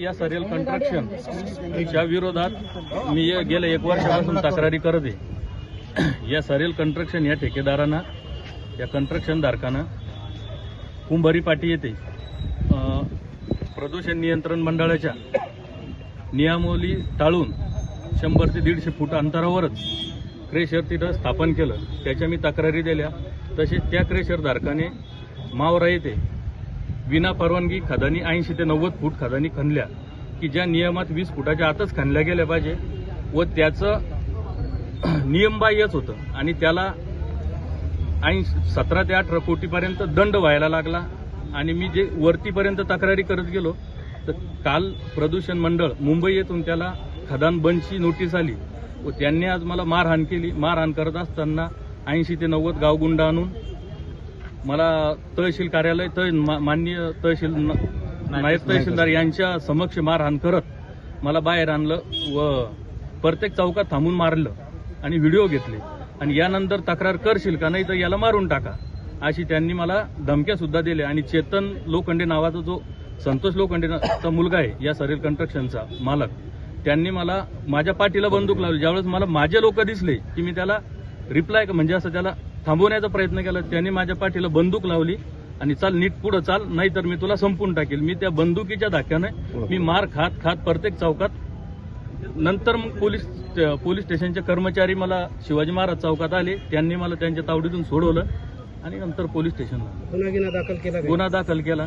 या सरेल कंस्ट्रक्शन च्या विरोधात मी गेल्या एक वर्षापासून तक्रारी करत आहे. या सरेल कंस्ट्रक्शन या ठेकेदारांना या कंस्ट्रक्शन धारकांना कुंभारी पाटी येथे अं, प्रदूषण नियंत्रण मंडळाच्या नियमावली टाळून शंभर ते दीडशे फूट अंतरावरच क्रेशर तिथं स्थापन केलं. त्याच्या मी तक्रारी दिल्या. तसेच त्या क्रेशर धारकाने मावरा येथे विना परवानगी खदानी ऐंशी ते नव्वद फूट खदानी खणल्या की ज्या नियमात वीस फुटाच्या आतच खणल्या गेल्या पाहिजे व त्याचं नियमबाह्यच होतं. आणि त्याला ऐंशी सतरा ते अठरा कोटीपर्यंत दंड व्हायला लागला. आणि मी जे वरतीपर्यंत तक्रारी करत गेलो तर काल प्रदूषण मंडळ मुंबई येथून त्याला खदान बंदची नोटीस आली व त्यांनी आज मला मारहाण केली. मारहाण करत असताना ऐंशी ते नव्वद गावगुंड आणून मला तहसील कार्यालय तह माननीय तहसील नायब तहसीलदार यांच्या समक्ष मारहाण करत मला बाहेर आणलं व प्रत्येक चौकात थांबून मारलं आणि व्हिडिओ घेतले. आणि यानंतर तक्रार करशील का नाही तर याला मारून टाका. अशी त्यांनी मला धमक्या सुद्धा दिल्या. आणि चेतन लोखंडे नावाचा जो संतोष लोखंडेचा मुलगा आहे या सरेल कंस्ट्रक्शनचा मालक त्यांनी मला माझ्या पाठीला बंदूक लावली. ज्यावेळेस मला माझे लोक दिसले की मी त्याला रिप्लाय म्हणजे असं त्याला थांबवण्याचा प्रयत्न केला. त्यांनी माझ्या पाठीला बंदूक लावली आणि चाल नीट पुढं चाल नाहीतर मी तुला संपून टाकेल. मी त्या बंदुकीच्या धाक्याने मी मार खात खात प्रत्येक चौकात. नंतर मग पोलीस पोलीस स्टेशनचे कर्मचारी मला शिवाजी महाराज चौकात आले. त्यांनी मला त्यांच्या तावडीतून सोडवलं आणि नंतर पोलीस स्टेशनला गुन्हा दाखल केला? गुन्हा दाखल केला.